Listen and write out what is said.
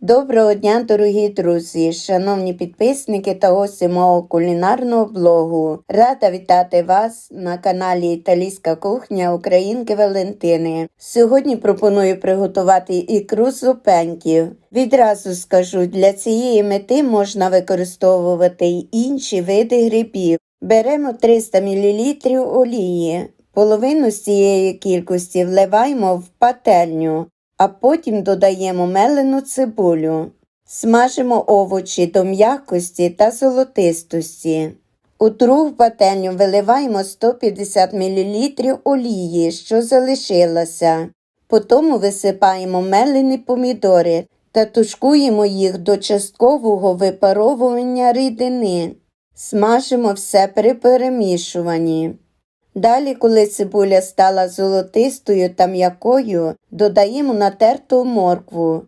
Доброго дня, дорогі друзі, шановні підписники та гості мого кулінарного блогу. Рада вітати вас на каналі Італійська кухня Українки Валентини. Сьогодні пропоную приготувати ікру з. Відразу скажу, для цієї мети можна використовувати й інші види грибів. Беремо 300 мл олії. Половину з цієї кількості вливаємо в пательню а потім додаємо мелену цибулю. Смажимо овочі до м'якості та золотистості. У другу пательню виливаємо 150 мл олії, що залишилася. Потім висипаємо мелені помідори та тушкуємо їх до часткового випаровування рідини. Смажимо все при перемішуванні. Далі, коли цибуля стала золотистою та м'якою, додаємо натерту моркву.